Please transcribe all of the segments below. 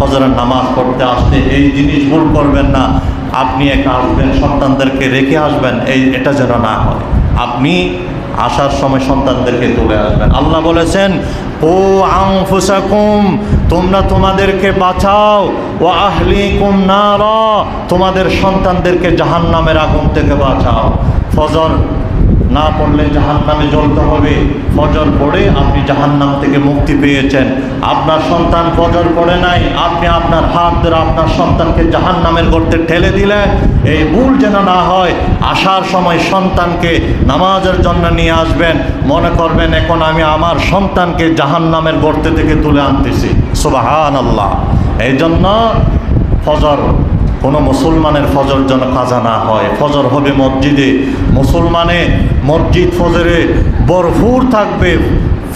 ফজরের নামাজ পড়তে আসতে এই জিনিস ভুল করবেন না। আপনি একা আসবেন, সন্তানদেরকে রেখে আসবেন, এই এটা যেন না হয়। আপনি আসার সময় সন্তানদেরকে তুলে আসবেন। আল্লাহ বলেছেন, ও আংফুসাকুম তোমরা তোমাদেরকে বাঁচাও। ও আহলিকুম নার, তোমাদের সন্তানদেরকে জাহান্নামের আগুন থেকে বাঁচাও। ফজর না পড়লে জাহান নামে জ্বলতে হবে। ফজর পড়ে আপনি জাহান্নাম থেকে মুক্তি পেয়েছেন। আপনার সন্তান ফজর পড়ে নাই, আপনি আপনার হাত ধরে আপনার সন্তানকে জাহান নামের গর্তে ঠেলে দিলেন এই ভুল যেন না হয়, আসার সময় সন্তানকে নামাজের জন্য নিয়ে আসবেন। মনে করবেন, এখন আমি আমার সন্তানকে জাহান নামের গর্তে থেকে তুলে আনতেছি। সুবাহান আল্লাহ এই জন্য ফজর কোনো মুসলমানের ফজর যেন কাজা না হয়। ফজর হবে মসজিদে। মুসলমানে মসজিদ ফজরে ভরপুর থাকবে।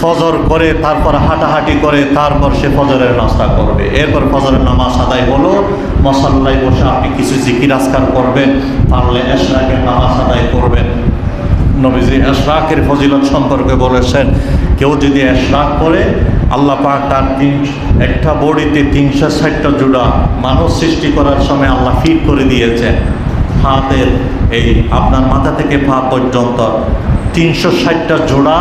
ফজর করে, তারপর হাঁটাহাঁটি করে, তারপর সে ফজরের নাস্তা করবে। এরপর ফজরের নামাজ আদায় হলো। মশাল্লায় বসে আপনি কিছু জিকির আসকার করবেন, পারলে এশরাকের নামাজ আদায় করবেন। নবীজি এশরাকের ফজিলত সম্পর্কে বলেছেন, কেউ যদি এশরাক করে আল্লাহ পাক তার তিন একটা বড়িতে তিনশো ষাটটা জোড়া মানুষ সৃষ্টি করার সময় আল্লাহ ফিট করে দিয়েছেন। হাতের এই আপনার মাথা থেকে পা পর্যন্ত তিনশো ষাটটা জোড়া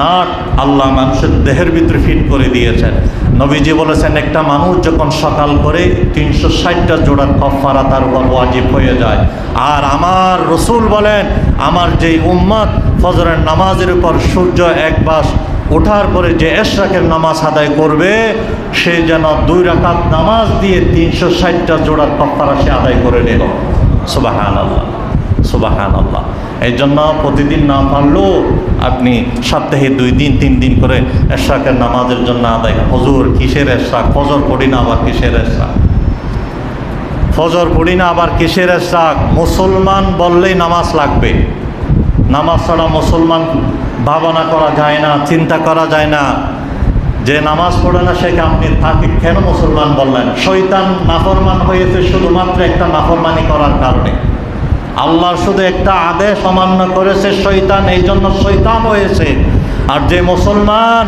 নাট আল্লাহ মানুষের দেহের ভিতরে ফিট করে দিয়েছেন। নবীজি বলেছেন, একটা মানুষ যখন সকাল করে তিনশো ষাটটা জোড়ার কফারা তার উপর ওয়াজিব হয়ে যায়। আর আমার রসুল বলেন, আমার যেই উম্মত ফজরের নামাজের উপর সূর্য এক বাস ওঠার পরে যে এশরাকের নামাজ আদায় করবে, সে যেন দুই রাকাত নামাজ দিয়ে তিনশো ষাটটা জোড়ার কফারা সে আদায় করে নিল। সুবাহান আল্লাহ সুবাহান আল্লাহ এই জন্য প্রতিদিন না পারলেও আপনি সপ্তাহে দুই দিন, তিন দিন করে এশরাকের নামাজের জন্য আদায় হজুর, কিসের এশরাক? ফজর পড়ি না আবার কিসের এশরাক? ফজর পড়ি না আবার কিসের এশরাক? মুসলমান বললেই নামাজ লাগবে। নামাজ ছাড়া মুসলমান ভাবনা করা যায় না, চিন্তা করা যায় না। যে নামাজ পড়ে না সে আপনি তাকে কেন মুসলমান বললেন? শৈতান নাফরমান হয়েছে শুধুমাত্র একটা নাফরমানি করার কারণে। আল্লাহর শুধু একটা আদেশ অমান্য করেছে শৈতান এই জন্য শৈতান হয়েছে। আর যে মুসলমান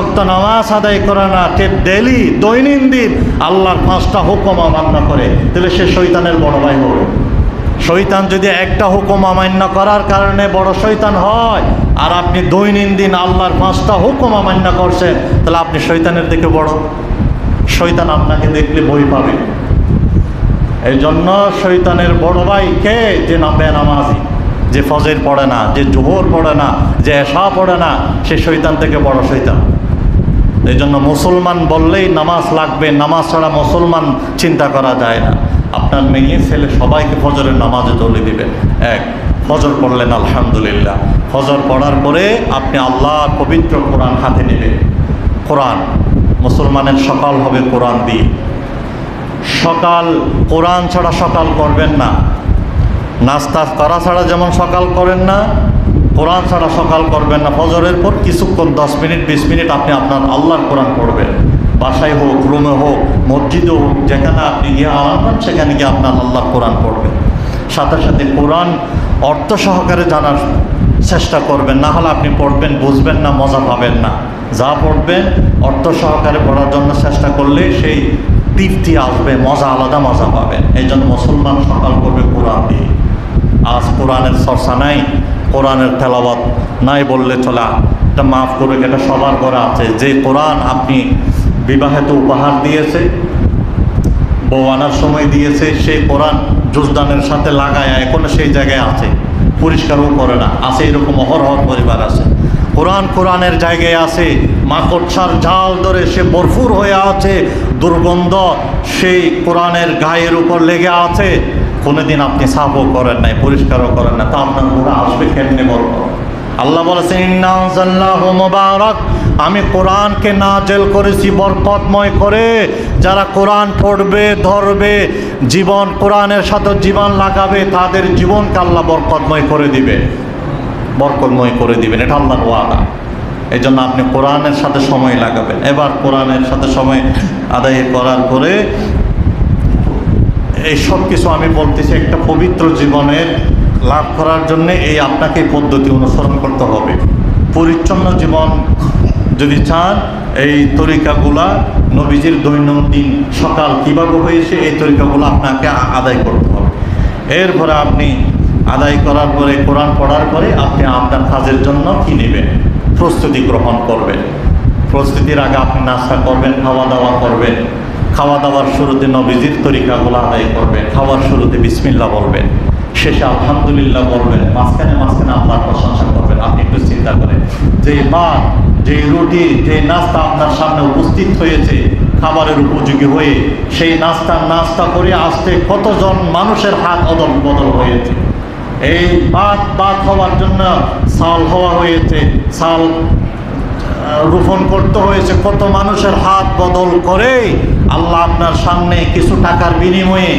অক্ত নামাজ আদায় করে না সে ডেলি দৈনন্দিন আল্লাহর পাঁচটা হুকুম অমান্য করে, তাহলে সে শৈতানের বড় ভাই হবে। শৈতান যদি একটা হুকুম অমান্য করার কারণে বড় শৈতান হয়, আর আপনি দৈনন্দিন আল্লাহর পাঁচটা হুকুম অমান্য করছেন, তাহলে আপনি শৈতানের দিকে বড়। শৈতান আপনাকে দেখলে বই পাবে। এই জন্য শৈতানের বড় ভাই কে? যে না বেনামাজি, যে ফজের পড়ে না, যে জোহর পড়ে না, যে এশা পড়ে না, সে শৈতান থেকে বড় শৈতান এই জন্য মুসলমান বললেই নামাজ লাগবে, নামাজ ছাড়া মুসলমান চিন্তা করা যায় না। আপনার মেয়ে ছেলে সবাইকে ফজরের নামাজে তুলে দিবেন এক, ফজর পড়লেন আলহামদুলিল্লাহ। ফজর পড়ার পরে আপনি আল্লাহর পবিত্র কোরআন হাতে নেবেন। কোরআন, মুসলমানের সকাল হবে কোরআন দিয়ে। সকাল, কোরআন ছাড়া সকাল করবেন না। নাস্তা করা ছাড়া যেমন সকাল করেন না, কোরআন ছাড়া সকাল করবেন না। ফজরের পর কিছুক্ষণ, দশ মিনিট, বিশ মিনিট আপনি আপনার আল্লাহর কোরআন পড়বেন। বাসায় হোক, রুমে হোক, মসজিদে হোক, যেখানে আপনি গিয়ে আরাম সেখানে গিয়ে আপনার আল্লাহ কোরআন পড়বেন। সাথে সাথে কোরআন অর্থ সহকারে জানার চেষ্টা করবেন, না হলে আপনি পড়বেন, বুঝবেন না, মজা পাবেন না। যা পড়বেন, অর্থ সহকারে পড়ার জন্য চেষ্টা করলে সেই তৃপ্তি আসবে, মজা, আলাদা মজা পাবেন। এই জন্য মুসলমান সকাল করবে কোরআন দিয়ে। আজ কোরআনের চর্চা নাই, কোরআনের তেলাবাদ নাই বললে চলা এটা মাফ করবে এটা সবার ঘরে আছে। যে কোরআন আপনি বিবাহেতে উপহার দিয়েছে, বউ আনার সময় দিয়েছে, সেই কোরআন জুজদানের সাথে লাগায় এখনও সেই জায়গায় আছে, পরিষ্কারও করে না, আছে এরকম অহরহর পরিবার আছে। কোরআন কোরআনের জায়গায় আছে, মাকড়সার জাল ধরে সে ভরপুর হয়ে আছে, দুর্গন্ধ সেই কোরআনের গায়ের উপর লেগে আছে, কোনোদিন আপনি সাফও করেন নাই, পরিষ্কারও করেন না তা আপনার আসবে কেমনে বলব? আল্লাহ বলেছেন আমি কোরআনকে নাজেল করেছি বরকতময় করে। যারা কোরআন পড়বে, ধরবে, জীবন কোরআনের সাথে জীবন লাগাবে, তাদের জীবনকে আল্লাহ বরকতময় করে দিবে। বরকতময় করে দিবেন, এটা আল্লাহর ওয়াদা। এই জন্য আপনি কোরআনের সাথে সময় লাগাবেন। এবার কোরআনের সাথে সময় আদায় করার পরে এই সব কিছু আমি বলতেছি একটা পবিত্র জীবনের লাভ করার জন্য এই আপনাকে পদ্ধতি অনুসরণ করতে হবে। পরিচ্ছন্ন জীবন যদি চান, এই তরিকাগুলা নবীজির দৈনন্দিন সকাল কীভাবে হয়েছে, এই তরিকাগুলো আপনাকে আদায় করতে হবে। এরপরে আপনি আদায় করার পরে, কোরআন পড়ার পরে আপনি আপনার কাজের জন্য কি নেবেন? প্রস্তুতি গ্রহণ করবেন। প্রস্তুতির আগে আপনি নাস্তা করবেন খাওয়া দাওয়া করবেন। খাওয়া দাওয়ার শুরুতে নবীজির তরিকাগুলো আদায় করবেন। খাওয়ার শুরুতে বিসমিল্লা বলবেন। শেষে আলহামদুলিল্লাহ বলবেন। মাঝখানে মাঝখানে আল্লাহর প্রশংসা করবেন। আপনি একটু চিন্তা করেন, যে ভাত যে রুটি, যে নাস্তা আপনার সামনে উপস্থিত হয়েছে, খাবারের উপযোগী হয়ে সেই নাস্তা নাস্তা করে আসতে কতজন মানুষের হাত অদল বদল হয়েছে। এই বাদ বাদ হওয়ার জন্য সাল হওয়া হয়েছে, সাল রোপণ করতে হয়েছে কত মানুষের হাত বদল করে। আল্লাহ আপনার সামনে কিছু টাকার বিনিময়ে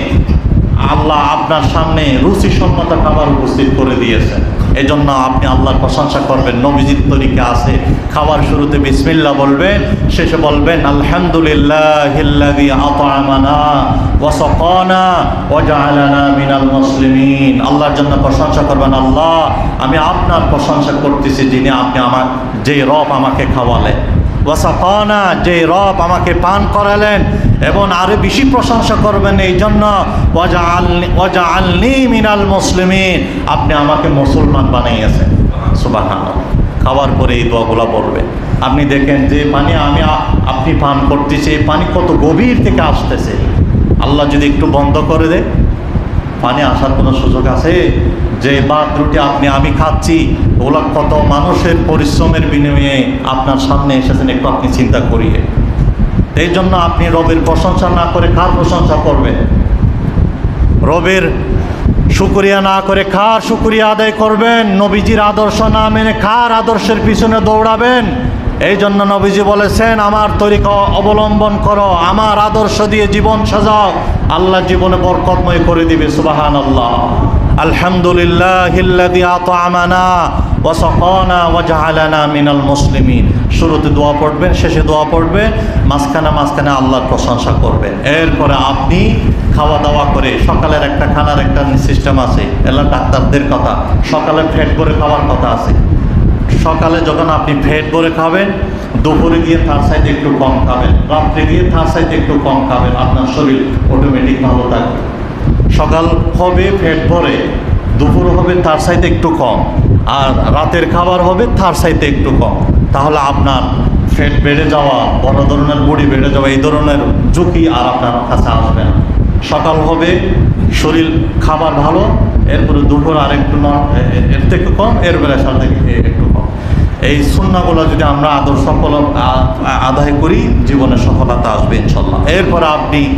আল্লাহ আপনার সামনে রুচি সম্মত খাবার উপস্থিত করে দিয়েছেন। এই জন্য আপনি আল্লাহর প্রশংসা করবেন। নবীজির তরিকা আছে। খাবার শুরুতে বিসমিল্লা বলবেন শেষে বলবেন আলহামদুলিল্লাহ আল্লাহর জন্য প্রশংসা করবেন, আল্লাহ, আমি আপনার প্রশংসা করতেছি যিনি আপনি আমার যে রব আমাকে খাওয়ালেন। ওয়াসাকানা, যে রব আমাকে পান করালেন এবং আরও বেশি প্রশংসা করবেন এই জন্য ওয়াজা আলনি ওয়াজা আলনি মিনাল মুসলিমিন, আপনি আমাকে মুসলমান বানিয়েছেন। সুবাহান খাওয়ার পরে এই দোয়াগুলো বলবেন আপনি দেখেন যে পানি আমি আপনি পান করতেছি, এই পানি কত গভীর থেকে আসতেছে। আল্লাহ যদি একটু বন্ধ করে দেয়, পানি আসার কোনো সুযোগ আছে? যে ভাত রুটি আপনি, আমি খাচ্ছি ওগুলো কত মানুষের পরিশ্রমের বিনিময়ে আপনার সামনে এসেছেন একটু আপনি চিন্তা করিয়ে। এই জন্য আপনি রবের প্রশংসা না করে কার প্রশংসা করবেন? রবের শুকরিয়া না করে কার শুকরিয়া আদায় করবেন? নবীজির আদর্শ না মেনে কার আদর্শের পিছনে দৌড়াবেন? এই জন্য নবীজি বলেছেন, আমার তরিকা অবলম্বন করো, আমার আদর্শ দিয়ে জীবন সাজাও। আল্লাহ জীবনে বরকতময় করে দিবে সুবাহান আল্লাহ আলহামদুলিল্লাহ আমানা ওয়াসাকানা ওয়াজআলানা মিনাল মুসলিমিন। শুরুতে দোয়া পড়বেন, শেষে দোয়া পড়বেন, মাঝখানে মাঝখানে আল্লাহর প্রশংসা করবেন। এরপরে আপনি খাওয়া দাওয়া করে সকালের একটা খানার একটা সিস্টেম আছে, এলা ডাক্তারদের কথা, সকালে ফ্যাট করে খাওয়ার কথা আছে। সকালে যখন আপনি ফ্যাট করে খাবেন, দুপুরে গিয়ে তার সাইডে একটু কম খাবেন, রাত্রে গিয়ে তার সাইডে একটু কম খাবেন, আপনার শরীর অটোমেটিক ভালো থাকবে। সকাল হবে ফ্যাট ভরে দুপুর হবে, তার সাইডে একটু কম। আর রাতের খাবার হবে, তার সাইডে একটু কম। তাহলে আপনার ফ্যাট বেড়ে যাওয়া, বড় ধরনের বডি বেড়ে যাওয়া, এই ধরনের ঝুঁকি আর আপনার কাছে আসবে না। সকাল হবে, শরীর, খাবার ভালো, এরপরে দুপুর আর একটু ন- এর থেকে কম, এর বেলা থেকে একটু কম। এই সুন্নাগুলো যদি আমরা আদর্শ আদায় করি, জীবনে সফলতা আসবে ইনশাল্লাহ এরপরে আপনি